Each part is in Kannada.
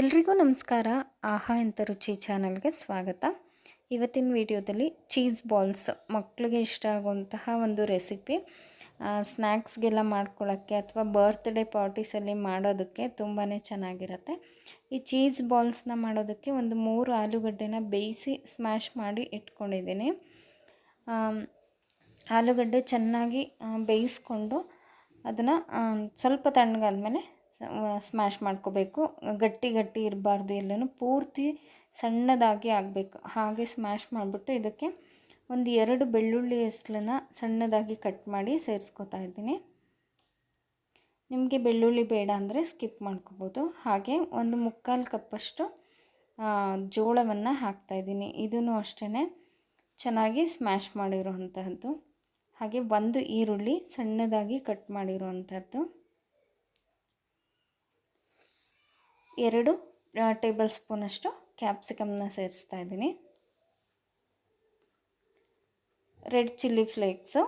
ಎಲ್ರಿಗೂ ನಮಸ್ಕಾರ. ಆಹಾ ಅಂತ ರುಚಿ ಚಾನಲ್ಗೆ ಸ್ವಾಗತ. ಇವತ್ತಿನ ವಿಡಿಯೋದಲ್ಲಿ ಚೀಸ್ ಬಾಲ್ಸ್ ಮಕ್ಕಳಿಗೆ ಇಷ್ಟ ಆಗುವಂತಹ ಒಂದು ರೆಸಿಪಿ. ಸ್ನ್ಯಾಕ್ಸ್ಗೆಲ್ಲ ಮಾಡ್ಕೊಳ್ಳೋಕ್ಕೆ ಅಥವಾ ಬರ್ತ್ಡೇ ಪಾರ್ಟೀಸಲ್ಲಿ ಮಾಡೋದಕ್ಕೆ ತುಂಬಾ ಚೆನ್ನಾಗಿರುತ್ತೆ. ಈ ಚೀಸ್ ಬಾಲ್ಸ್ನ ಮಾಡೋದಕ್ಕೆ ಒಂದು ಮೂರು ಆಲೂಗಡ್ಡೆನ ಬೇಯಿಸಿ ಸ್ಮ್ಯಾಶ್ ಮಾಡಿ ಇಟ್ಕೊಂಡಿದ್ದೀನಿ. ಆಲೂಗಡ್ಡೆ ಚೆನ್ನಾಗಿ ಬೇಯಿಸ್ಕೊಂಡು ಅದನ್ನು ಸ್ವಲ್ಪ ತಣ್ಣಗಾದ್ಮೇಲೆ ಸ್ಮ್ಯಾಶ್ ಮಾಡ್ಕೋಬೇಕು. ಗಟ್ಟಿ ಗಟ್ಟಿ ಇರಬಾರ್ದು ಎಲ್ಲನೂ. ಪೂರ್ತಿ ಸಣ್ಣದಾಗಿ ಆಗಬೇಕು. ಹಾಗೆ ಸ್ಮ್ಯಾಶ್ ಮಾಡಿಬಿಟ್ಟು ಇದಕ್ಕೆ ಒಂದು ಎರಡು ಬೆಳ್ಳುಳ್ಳಿ ಹೆಸ್ಲನ್ನು ಸಣ್ಣದಾಗಿ ಕಟ್ ಮಾಡಿ ಸೇರಿಸ್ಕೊತಾ ಇದ್ದೀನಿ. ನಿಮಗೆ ಬೆಳ್ಳುಳ್ಳಿ ಬೇಡ ಅಂದರೆ ಸ್ಕಿಪ್ ಮಾಡ್ಕೋಬೋದು. ಹಾಗೆ ಒಂದು ಮುಕ್ಕಾಲು ಕಪ್ಪಷ್ಟು ಜೋಳವನ್ನು ಹಾಕ್ತಾಯಿದ್ದೀನಿ ಇದೂ ಅಷ್ಟೇ ಚೆನ್ನಾಗಿ ಸ್ಮ್ಯಾಶ್ ಮಾಡಿರುವಂತಹದ್ದು. ಹಾಗೆ ಒಂದು ಈರುಳ್ಳಿ ಸಣ್ಣದಾಗಿ ಕಟ್ ಮಾಡಿರುವಂಥದ್ದು ಎರಡು ಟೇಬಲ್ ಸ್ಪೂನಷ್ಟು ಕ್ಯಾಪ್ಸಿಕಮ್ನ ಸೇರಿಸ್ತಾ ಇದ್ದೀನಿ. ರೆಡ್ ಚಿಲ್ಲಿ ಫ್ಲೇಕ್ಸು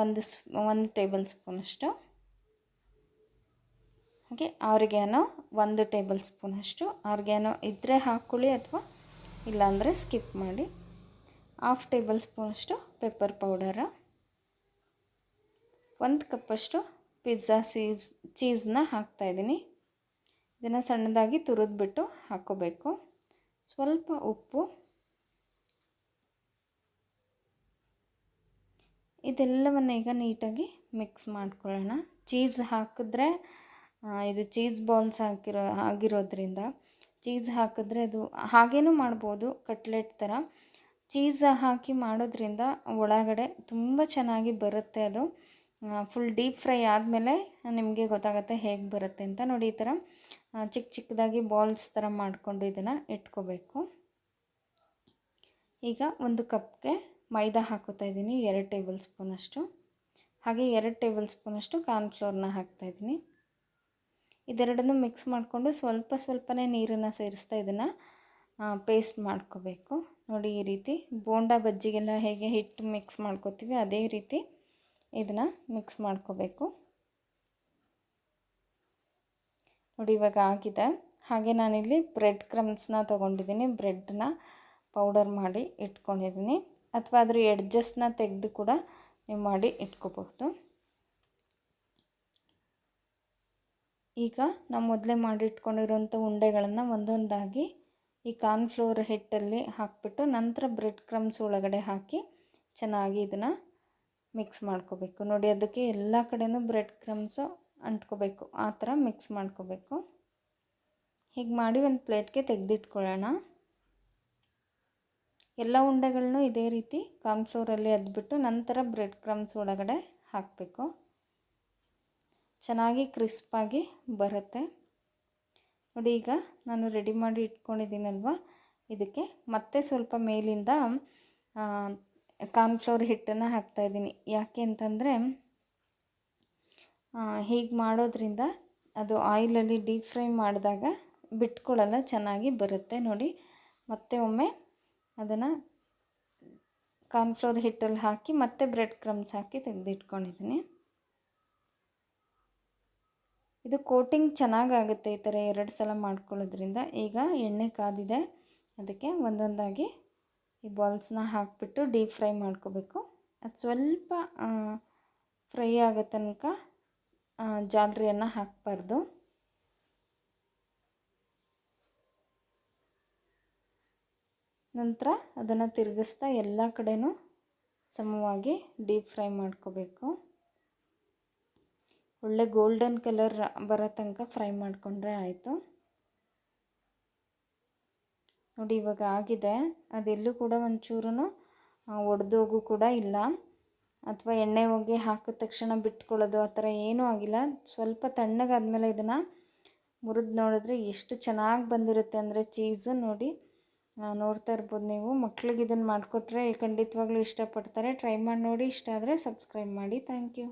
ಒಂದು ಸ್ ಒಂದು ಟೇಬಲ್ ಸ್ಪೂನಷ್ಟು ಹಾಗೆ ಆರ್ಗ್ಯಾನೋ ಒಂದು ಟೇಬಲ್ ಸ್ಪೂನಷ್ಟು ಆರ್ಗ್ಯಾನೋ ಇದ್ದರೆ ಹಾಕ್ಕೊಳ್ಳಿ ಅಥವಾ ಇಲ್ಲಾಂದರೆ ಸ್ಕಿಪ್ ಮಾಡಿ. ಹಾಫ್ ಟೇಬಲ್ ಸ್ಪೂನಷ್ಟು ಪೆಪ್ಪರ್ ಪೌಡರ. ಒಂದು ಕಪ್ಪಷ್ಟು ಪಿಜ್ಜಾ ಸೀಸ್, ಚೀಸ್ನ ಹಾಕ್ತಾಯಿದ್ದೀನಿ ಇದನ್ನು ಸಣ್ಣದಾಗಿ ತುರಿದ್ಬಿಟ್ಟು ಹಾಕ್ಕೋಬೇಕು ಸ್ವಲ್ಪ ಉಪ್ಪು. ಇದೆಲ್ಲವನ್ನು ಈಗ ನೀಟಾಗಿ ಮಿಕ್ಸ್ ಮಾಡ್ಕೊಳ್ಳೋಣ. ಚೀಸ್ ಹಾಕಿದ್ರೆ ಇದು ಚೀಸ್ ಬಾಲ್ಸ್ ಹಾಕಿರೋ, ಆಗಿರೋದ್ರಿಂದ ಚೀಸ್ ಹಾಕಿದ್ರೆ ಅದು ಹಾಗೇನೂ ಮಾಡ್ಬೋದು ಕಟ್ಲೆಟ್ ಥರ ಚೀಸ್ ಹಾಕಿ ಮಾಡೋದ್ರಿಂದ ಒಳಗಡೆ ತುಂಬ ಚೆನ್ನಾಗಿ ಬರುತ್ತೆ ಅದು. ಫುಲ್ ಡೀಪ್ ಫ್ರೈ ಆದಮೇಲೆ ನಿಮಗೆ ಗೊತ್ತಾಗುತ್ತೆ ಹೇಗೆ ಬರುತ್ತೆ ಅಂತ ನೋಡಿ ಈ ಥರ ಚಿಕ್ಕ ಚಿಕ್ಕದಾಗಿ ಬಾಲ್ಸ್ ಥರ ಮಾಡಿಕೊಂಡು ಇದನ್ನು ಇಟ್ಕೋಬೇಕು. ಈಗ ಒಂದು ಕಪ್ಗೆ ಮೈದಾ ಹಾಕೋತಾ ಇದ್ದೀನಿ, ಎರಡು ಟೇಬಲ್ ಸ್ಪೂನಷ್ಟು ಹಾಗೆ ಎರಡು ಟೇಬಲ್ ಸ್ಪೂನಷ್ಟು ಕಾರ್ನ್ಫ್ಲೋರ್ನ ಹಾಕ್ತಾಯಿದ್ದೀನಿ ಇದೆರಡನ್ನು ಮಿಕ್ಸ್ ಮಾಡಿಕೊಂಡು ಸ್ವಲ್ಪ ಸ್ವಲ್ಪನೇ ನೀರನ್ನು ಸೇರಿಸ್ತಾ ಇದನ್ನು ಪೇಸ್ಟ್ ಮಾಡ್ಕೋಬೇಕು. ನೋಡಿ ಈ ರೀತಿ ಬೋಂಡಾ ಬಜ್ಜಿಗೆಲ್ಲ ಹೇಗೆ ಹಿಟ್ಟು ಮಿಕ್ಸ್ ಮಾಡ್ಕೋತೀವಿ, ಅದೇ ರೀತಿ ಇದನ್ನು ಮಿಕ್ಸ್ ಮಾಡ್ಕೋಬೇಕು. ನೋಡಿ, ಇವಾಗ ಆಗಿದೆ. ಹಾಗೆ ನಾನಿಲ್ಲಿ ಬ್ರೆಡ್ ಕ್ರಮ್ಸ್ನ ತೊಗೊಂಡಿದ್ದೀನಿ. ಬ್ರೆಡ್ನ ಪೌಡರ್ ಮಾಡಿ ಇಟ್ಕೊಂಡಿದ್ದೀನಿ. ಅಥವಾ ಅದ್ರ ಎಡ್ಜಸ್ನ ತೆಗೆದು ಕೂಡ ನೀವು ಮಾಡಿ ಇಟ್ಕೋಬಹುದು. ಈಗ ನಾವು ಮೊದಲೇ ಮಾಡಿ ಇಟ್ಕೊಂಡಿರೋಂಥ ಉಂಡೆಗಳನ್ನು ಒಂದೊಂದಾಗಿ ಈ ಕಾರ್ನ್ಫ್ಲೋರ್ ಹಿಟ್ಟಲ್ಲಿ ಹಾಕಿಬಿಟ್ಟು ನಂತರ ಬ್ರೆಡ್ ಕ್ರಮ್ಸ್ ಒಳಗಡೆ ಹಾಕಿ ಚೆನ್ನಾಗಿ ಇದನ್ನು ಮಿಕ್ಸ್ ಮಾಡ್ಕೋಬೇಕು. ನೋಡಿ, ಅದಕ್ಕೆ ಎಲ್ಲ ಕಡೆಯೂ ಬ್ರೆಡ್ ಕ್ರಮ್ಸು ಅಂಟ್ಕೋಬೇಕು, ಆ ಥರ ಮಿಕ್ಸ್ ಮಾಡ್ಕೋಬೇಕು. ಹೀಗೆ ಮಾಡಿ ಒಂದು ಪ್ಲೇಟ್ಗೆ ತೆಗೆದಿಟ್ಕೊಳ್ಳೋಣ. ಎಲ್ಲ ಉಂಡೆಗಳನ್ನೂ ಇದೇ ರೀತಿ ಕಾರ್ನ್ಫ್ಲೋರಲ್ಲಿ ಅದ್ಬಿಟ್ಟು ನಂತರ ಬ್ರೆಡ್ ಕ್ರಮ್ಸ್ ಒಳಗಡೆ ಹಾಕಬೇಕು. ಚೆನ್ನಾಗಿ ಕ್ರಿಸ್ಪಾಗಿ ಬರುತ್ತೆ. ನೋಡಿ, ಈಗ ನಾನು ರೆಡಿ ಮಾಡಿ ಇಟ್ಕೊಂಡಿದ್ದೀನಲ್ವ? ಇದಕ್ಕೆ ಮತ್ತೆ ಸ್ವಲ್ಪ ಮೇಲಿಂದ ಕಾರ್ನ್ಫ್ಲೋರ್ ಹಿಟ್ಟನ್ನು ಹಾಕ್ತಾಯಿದ್ದೀನಿ ಯಾಕೆ ಅಂತಂದರೆ ಹೀಗೆ ಮಾಡೋದ್ರಿಂದ ಅದು ಆಯಿಲಲ್ಲಿ ಡೀಪ್ ಫ್ರೈ ಮಾಡಿದಾಗ ಬಿಟ್ಕೊಳ್ಳಲ್ಲ, ಚೆನ್ನಾಗಿ ಬರುತ್ತೆ ನೋಡಿ. ಮತ್ತೆ ಒಮ್ಮೆ ಅದನ್ನು ಕಾರ್ನ್ಫ್ಲೋರ್ ಹಿಟ್ಟಲ್ಲಿ ಹಾಕಿ ಮತ್ತೆ ಬ್ರೆಡ್ ಕ್ರಮ್ಸ್ ಹಾಕಿ ತೆಗೆದಿಟ್ಕೊಂಡಿದ್ದೀನಿ. ಇದು ಕೋಟಿಂಗ್ ಚೆನ್ನಾಗಾಗುತ್ತೆ ಈ ಥರ ಎರಡು ಸಲ ಮಾಡ್ಕೊಳ್ಳೋದ್ರಿಂದ. ಈಗ ಎಣ್ಣೆ ಕಾದಿದೆ, ಅದಕ್ಕೆ ಒಂದೊಂದಾಗಿ ಈ ಬಾಲ್ಸ್ನ ಹಾಕಿಬಿಟ್ಟು ಡೀಪ್ ಫ್ರೈ ಮಾಡ್ಕೋಬೇಕು. ಅದು ಸ್ವಲ್ಪ ಫ್ರೈ ಆಗೋ ತನಕ ಜಾಲರಿಯನ್ನು ಹಾಕಬಾರ್ದು. ನಂತರ ಅದನ್ನು ತಿರುಗಿಸ್ತಾ ಎಲ್ಲ ಕಡೆನೂ ಸಮವಾಗಿ ಡೀಪ್ ಫ್ರೈ ಮಾಡ್ಕೋಬೇಕು. ಒಳ್ಳೆ ಗೋಲ್ಡನ್ ಕಲರ್ ಬರೋ ತನಕ ಫ್ರೈ ಮಾಡಿಕೊಂಡ್ರೆ ಆಯಿತು. ನೋಡಿ ಇವಾಗ ಆಗಿದೆ. ಅದೆಲ್ಲೂ ಕೂಡ ಒಂಚೂರು ಒಡೆದೋಗು ಕೂಡ ಇಲ್ಲ. ಅಥವಾ ಎಣ್ಣೆ ಹೋಗಿ ಹಾಕಿದ ತಕ್ಷಣ ಬಿಟ್ಕೊಳ್ಳೋದು ಆ ಥರ ಏನೂ ಆಗಿಲ್ಲ. ಸ್ವಲ್ಪ ತಣ್ಣಗಾದ್ಮೇಲೆ ಇದನ್ನು ಮುರಿದು ನೋಡಿದ್ರೆ ಎಷ್ಟು ಚೆನ್ನಾಗಿ ಬಂದಿರುತ್ತೆ ಅಂದರೆ ಚೀಸು ನೋಡಿ. ನೋಡ್ತಾ ಇರ್ಬೋದು ನೀವು. ಮಕ್ಳಿಗೆ ಇದನ್ನು ಮಾಡಿಕೊಟ್ರೆ ಖಂಡಿತವಾಗ್ಲೂ ಇಷ್ಟಪಡ್ತಾರೆ. ಟ್ರೈ ಮಾಡಿ ನೋಡಿ. ಇಷ್ಟ ಆದರೆ ಸಬ್ಸ್ಕ್ರೈಬ್ ಮಾಡಿ. Thank you